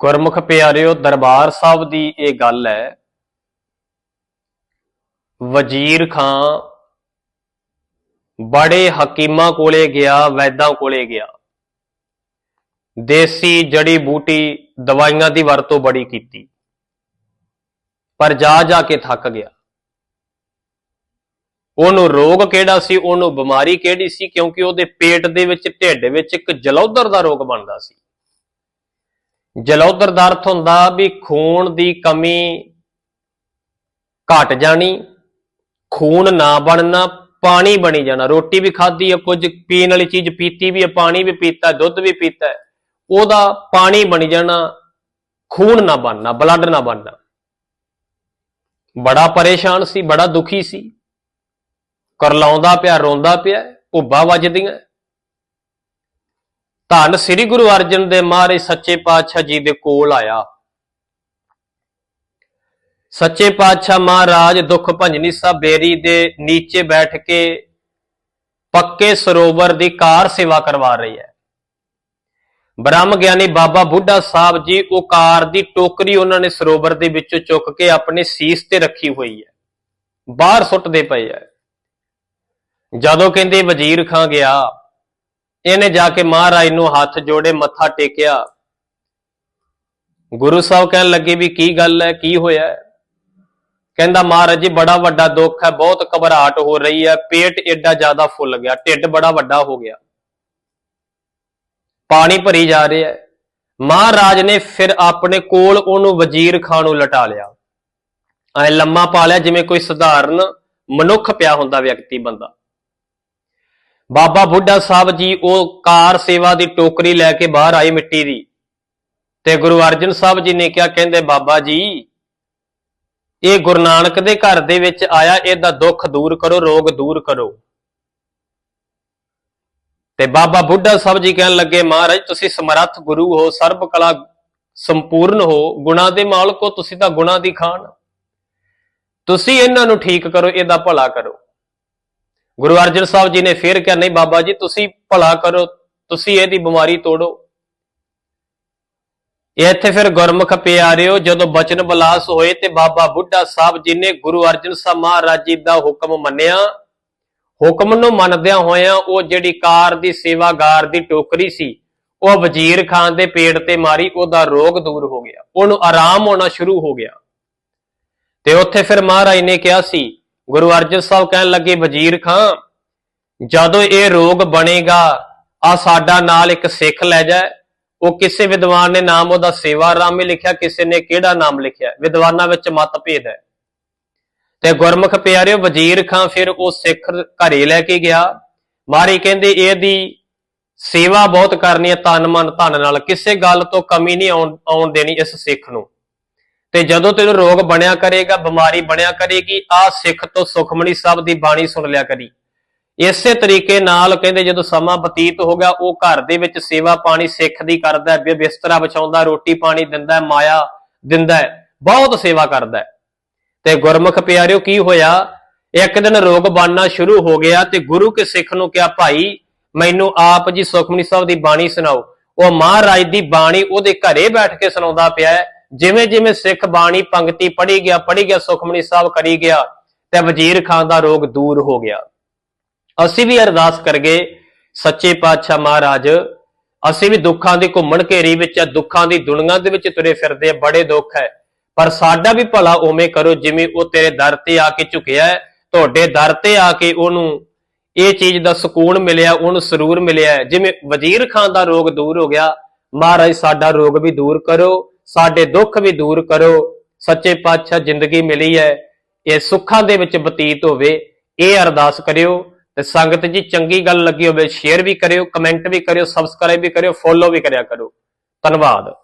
ਗੁਰਮੁਖ ਪਿਆਰਿਓ ਦਰਬਾਰ ਸਾਹਿਬ ਦੀ ਇਹ ਗੱਲ ਹੈ, ਵਜ਼ੀਰ ਖਾਂ ਬੜੇ ਹਕੀਮਾਂ ਕੋਲੇ ਗਿਆ, ਵੈਦਾਂ ਕੋਲੇ ਗਿਆ। ਦੇਸੀ ਜੜੀ ਬੂਟੀ ਦਵਾਈਆਂ ਦੀ ਵਰਤੋਂ ਬੜੀ ਕੀਤੀ, ਪਰ ਜਾ ਜਾ ਕੇ ਥੱਕ ਗਿਆ। ਉਹਨੂੰ ਰੋਗ ਕਿਹੜਾ ਸੀ, ਉਹਨੂੰ ਬਿਮਾਰੀ ਕਿਹੜੀ ਸੀ, ਕਿਉਂਕਿ ਉਹਦੇ ਪੇਟ ਦੇ ਵਿੱਚ, ਢਿੱਡ ਵਿੱਚ ਇੱਕ ਜਲੌਧਰ ਦਾ ਰੋਗ ਬਣਦਾ ਸੀ। ਜਲੌਧਰ ਦਾ ਅਰਥ ਹੁੰਦਾ ਵੀ ਖੂਨ ਦੀ ਕਮੀ ਘਟ ਜਾਣੀ, ਖੂਨ ਨਾ ਬਣਨਾ, ਪਾਣੀ ਬਣੀ ਜਾਣਾ। ਰੋਟੀ ਵੀ ਖਾਧੀ ਹੈ ਕੁਝ ਪੀਣ ਵਾਲੀ ਚੀਜ਼ ਪੀਤੀ ਵੀ ਹੈ ਪਾਣੀ ਵੀ ਪੀਤਾ, ਦੁੱਧ ਵੀ ਪੀਤਾ, ਉਹਦਾ ਪਾਣੀ ਬਣੀ ਜਾਣਾ, ਖੂਨ ਨਾ ਬਣਨਾ ਬਲੱਡ ਨਾ ਬਣਨਾ। ਬੜਾ ਪਰੇਸ਼ਾਨ ਸੀ, ਬੜਾ ਦੁਖੀ ਸੀ। ਕਰਲਾਉਂਦਾ ਪਿਆ, ਰੋਂਦਾ ਪਿਆ, ਭੁੱਬਾ ਵੱਜਦੀਆਂ। ਧੰਨ ਸ੍ਰੀ ਗੁਰੂ ਅਰਜਨ ਦੇ ਮਹਾਰਾਜ ਸੱਚੇ ਪਾਤਸ਼ਾਹ ਜੀ ਦੇ ਕੋਲ ਆਇਆ। ਸੱਚੇ ਪਾਤਸ਼ਾਹ ਮਹਾਰਾਜ ਦੁੱਖ ਭੰਜਨੀ ਸਾਹਿਬ ਬੇਰੀ ਦੇ ਨੀਚੇ ਬੈਠ ਕੇ ਪੱਕੇ ਸਰੋਵਰ ਦੀ ਕਾਰ ਸੇਵਾ ਕਰਵਾ ਰਹੀ ਹੈ। ਬ੍ਰਹਮ ਗਿਆਨੀ ਬਾਬਾ ਬੁੱਢਾ ਸਾਹਿਬ ਜੀ, ਉਹ ਕਾਰ ਦੀ ਟੋਕਰੀ ਉਹਨਾਂ ਨੇ ਸਰੋਵਰ ਦੇ ਵਿੱਚੋਂ ਚੁੱਕ ਕੇ ਆਪਣੇ ਸੀਸ ਤੇ ਰੱਖੀ ਹੋਈ ਹੈ। ਬਾਹਰ ਸੁੱਟਦੇ ਪਏ ਹੈ। ਜਦੋਂ ਕਹਿੰਦੇ ਵਜ਼ੀਰ ਖਾਂ ਗਿਆ ਇਹਨੇ ਜਾ ਕੇ ਮਹਾਰਾਜ ਨੂੰ ਹੱਥ ਜੋੜੇ, ਮੱਥਾ ਟੇਕਿਆ। ਗੁਰੂ ਸਾਹਿਬ ਕਹਿਣ ਲੱਗੇ ਵੀ ਕੀ ਗੱਲ ਹੈ, ਕੀ ਹੋਇਆ ਕਹਿੰਦਾ, ਮਹਾਰਾਜ ਜੀ, ਬੜਾ ਵੱਡਾ ਦੁੱਖ ਹੈ, ਬਹੁਤ ਘਬਰਾਹਟ ਹੋ ਰਹੀ ਹੈ, ਪੇਟ ਏਡਾ ਜ਼ਿਆਦਾ ਫੁੱਲ ਗਿਆ, ਢਿੱਡ ਬੜਾ ਵੱਡਾ ਹੋ ਗਿਆ। ਪਾਣੀ ਭਰੀ ਜਾ ਰਿਹਾ ਹੈ। ਮਹਾਰਾਜ ਨੇ ਫਿਰ ਆਪਣੇ ਕੋਲ ਉਹਨੂੰ ਵਜ਼ੀਰ ਖਾਨ ਨੂੰ ਲਟਾ ਲਿਆ। ਐ ਲੰਮਾ ਪਾ ਲਿਆ, ਜਿਵੇਂ ਕੋਈ ਸਧਾਰਨ ਮਨੁੱਖ ਪਿਆ ਹੁੰਦਾ, ਵਿਅਕਤੀ ਬੰਦਾ। ਬਾਬਾ ਬੁੱਢਾ ਸਾਹਿਬ ਜੀ ਉਹ ਕਾਰ ਸੇਵਾ ਦੀ ਟੋਕਰੀ ਲੈ ਕੇ ਬਾਹਰ ਆਏ ਮਿੱਟੀ ਦੀ। ਤੇ ਗੁਰੂ ਅਰਜਨ ਸਾਹਿਬ ਜੀ ਨੇ ਕਿਹਾ, ਕਹਿੰਦੇ, ਬਾਬਾ ਜੀ, ਇਹ ਗੁਰੂ ਨਾਨਕ ਦੇ ਘਰ ਦੇ ਵਿੱਚ ਆਇਆ, ਇਹਦਾ ਦੁੱਖ ਦੂਰ ਕਰੋ, ਰੋਗ ਦੂਰ ਕਰੋ। ਤੇ ਬਾਬਾ ਬੁੱਢਾ ਸਾਹਿਬ ਜੀ ਕਹਿਣ ਲੱਗੇ, ਮਹਾਰਾਜ, ਤੁਸੀਂ ਸਮਰੱਥ ਗੁਰੂ ਹੋ, ਸਰਬ ਕਲਾ ਸੰਪੂਰਨ ਹੋ, ਗੁਣਾ ਦੇ ਮਾਲਕ ਹੋ, ਤੁਸੀਂ ਤਾਂ ਗੁਣਾ ਦੀ ਖਾਨ ਤੁਸੀਂ ਇਹਨਾਂ ਨੂੰ ਠੀਕ ਕਰੋ, ਇਹਦਾ ਭਲਾ ਕਰੋ। ਗੁਰੂ ਅਰਜਨ ਸਾਹਿਬ ਜੀ ਨੇ ਫੇਰ ਕਿਹਾ, ਨਹੀਂ ਬਾਬਾ ਜੀ, ਤੁਸੀਂ ਭਲਾ ਕਰੋ, ਤੁਸੀਂ ਇਹਦੀ ਬਿਮਾਰੀ ਤੋੜੋ। ਇੱਥੇ ਫਿਰ ਗੁਰਮੁਖ ਪਿਆਰਿਓ ਜਦੋਂ ਬਚਨ ਬਲਾਸ ਹੋਏ ਤੇ ਬਾਬਾ ਬੁੱਢਾ ਸਾਹਿਬ ਜੀ ਨੇ ਗੁਰੂ ਅਰਜਨ ਸਾਹਿਬ ਮਹਾਰਾਜ ਜੀ ਦਾ ਹੁਕਮ ਮੰਨਿਆ। ਹੁਕਮ ਨੂੰ ਮੰਨਦਿਆਂ ਹੋਇਆਂ ਉਹ ਜਿਹੜੀ ਕਾਰ ਦੀ ਸੇਵਾਗਾਰ ਦੀ ਟੋਕਰੀ ਸੀ, ਉਹ ਵਜ਼ੀਰ ਖਾਨ ਦੇ ਪੇਟ ਤੇ ਮਾਰੀ, ਉਹਦਾ ਰੋਗ ਦੂਰ ਹੋ ਗਿਆ। ਉਹਨੂੰ ਆਰਾਮ ਹੋਣਾ ਸ਼ੁਰੂ ਹੋ ਗਿਆ। ਤੇ ਉੱਥੇ ਫਿਰ ਮਹਾਰਾਜ ਨੇ ਕਿਹਾ ਸੀ ਗੁਰੂ ਅਰਜਨ ਸਾਹਿਬ ਕਹਿਣ ਲੱਗੇ, ਵਜ਼ੀਰ ਖਾਂ, ਜਦੋਂ ਇਹ ਰੋਗ ਬਣੇਗਾ, ਆ ਸਾਡਾ ਨਾਲ ਇੱਕ ਸਿੱਖ ਲੈ ਜਾਏ ਉਹ ਕਿਸੇ ਵਿਦਵਾਨ ਨੇ ਨਾਮ ਉਹਦਾ ਸੇਵਾ ਰਾਮੇ ਲਿਖਿਆ, ਕਿਸੇ ਨੇ ਕਿਹੜਾ ਨਾਮ ਲਿਖਿਆ? ਵਿਦਵਾਨਾਂ ਵਿੱਚ ਮਤਭੇਦ ਹੈ। ਤੇ ਗੁਰਮੁਖ ਪਿਆਰਿਓ, ਵਜ਼ੀਰ ਖਾਂ ਫਿਰ ਉਹ ਸਿੱਖ ਘਰੇ ਲੈ ਕੇ ਗਿਆ। ਮਾਰੀ ਕਹਿੰਦੇ, ਇਹਦੀ ਸੇਵਾ ਬਹੁਤ ਕਰਨੀ ਹੈ, ਤਨ ਮਨ ਧਨ ਨਾਲ। ਕਿਸੇ ਗੱਲ ਤੋਂ ਕਮੀ ਨਹੀਂ ਆਉਣ ਆਉਣ ਦੇਣੀ ਇਸ ਸਿੱਖ ਨੂੰ। ਤੇ ਜਦੋਂ ਤੈਨੂੰ ਰੋਗ ਬਣਿਆ ਕਰੇਗਾ ਬਿਮਾਰੀ ਬਣਿਆ ਕਰੇਗੀ ਆ ਸਿੱਖ ਤੋਂ ਸੁਖਮਣੀ ਸਾਹਿਬ ਦੀ ਬਾਣੀ ਸੁਣ ਲਿਆ ਕਰੀ। ਇਸੇ ਤਰੀਕੇ ਨਾਲ ਕਹਿੰਦੇ ਜਦੋਂ ਸਮਾਂ ਬਤੀਤ ਹੋ ਗਿਆ ਉਹ ਘਰ ਦੇ ਵਿੱਚ ਸੇਵਾ ਪਾਣੀ ਸਿੱਖ ਦੀ ਕਰਦਾ ਹੈ, ਬਿਸਤਰਾ ਵਿਛਾਉਂਦਾ ਰੋਟੀ ਪਾਣੀ ਦਿੰਦਾ ਮਾਇਆ ਦਿੰਦਾ ਬਹੁਤ ਸੇਵਾ ਕਰਦਾ ਤੇ ਗੁਰਮੁਖ ਪਿਆਰਿਓ ਕੀ ਹੋਇਆ? ਇੱਕ ਦਿਨ ਰੋਗ ਬਣਨਾ ਸ਼ੁਰੂ ਹੋ ਗਿਆ ਤੇ ਗੁਰੂ ਕੇ ਸਿੱਖ ਨੂੰ ਕਿਹਾ ਭਾਈ ਮੈਨੂੰ ਆਪ ਜੀ ਸੁਖਮਨੀ ਸਾਹਿਬ ਦੀ ਬਾਣੀ ਸੁਣਾਓ। ਉਹ ਮਹਾਰਾਜ ਦੀ ਬਾਣੀ ਉਹਦੇ ਘਰੇ ਬੈਠ ਕੇ ਸੁਣਾਉਂਦਾ ਪਿਆ ਜਿਵੇਂ ਜਿਵੇਂ ਸਿੱਖ ਬਾਣੀ, ਪੰਕਤੀ ਪੜ੍ਹੀ ਗਿਆ ਪੜ੍ਹੀ ਗਿਆ, ਸੁਖਮਨੀ ਸਾਹਿਬ ਕਰੀ ਗਿਆ, ਤੇ ਵਜ਼ੀਰ ਖਾਨ ਦਾ ਰੋਗ ਦੂਰ ਹੋ ਗਿਆ। ਅਸੀਂ ਵੀ ਅਰਦਾਸ ਕਰਗੇ, ਸੱਚੇ ਪਾਤਸ਼ਾਹ ਮਹਾਰਾਜ, ਅਸੀਂ ਵੀ ਦੁੱਖਾਂ ਦੀ ਘੁੰਮਣ ਘੇਰੀ ਵਿੱਚ ਆ, ਦੁੱਖਾਂ ਦੀ ਦੁਨੀਆ ਦੇ ਵਿੱਚ ਤੁਰੇ ਫਿਰਦੇ ਆ, ਬੜੇ ਦੁੱਖ ਹੈ। ਪਰ ਸਾਡਾ ਵੀ ਭਲਾ ਉਵੇਂ ਕਰੋ ਜਿਵੇਂ ਉਹ ਤੇਰੇ ਦਰ ਤੇ ਆ ਕੇ ਝੁਕਿਆ ਹੈ। ਤੁਹਾਡੇ ਦਰ ਤੇ ਆ ਕੇ ਉਹਨੂੰ ਇਹ ਚੀਜ਼ ਦਾ ਸਕੂਨ ਮਿਲਿਆ, ਉਹਨੂੰ ਸਰੂਰ ਮਿਲਿਆ ਜਿਵੇਂ ਵਜ਼ੀਰ ਖਾਨ ਦਾ ਰੋਗ ਦੂਰ ਹੋ ਗਿਆ, ਮਹਾਰਾਜ ਸਾਡਾ ਰੋਗ ਵੀ ਦੂਰ ਕਰੋ। ਸਾਡੇ ਦੁੱਖ ਵੀ ਦੂਰ ਕਰੋ, ਸੱਚੇ ਪਾਤਸ਼ਾਹ ਜ਼ਿੰਦਗੀ ਮਿਲੀ ਹੈ, ਇਹ ਸੁੱਖਾਂ ਦੇ ਵਿੱਚ ਬਤੀਤ ਹੋਵੇ, ਇਹ ਅਰਦਾਸ ਕਰਿਓ, ਤੇ ਸੰਗਤ ਜੀ ਚੰਗੀ ਗੱਲ ਲੱਗੀ ਹੋਵੇ, ਸ਼ੇਅਰ ਵੀ ਕਰਿਓ ਕਮੈਂਟ ਵੀ ਕਰਿਓ ਸਬਸਕ੍ਰਾਈਬ ਵੀ ਕਰਿਓ ਫੋਲੋ ਵੀ ਕਰਿਆ ਕਰੋ। ਧੰਨਵਾਦ।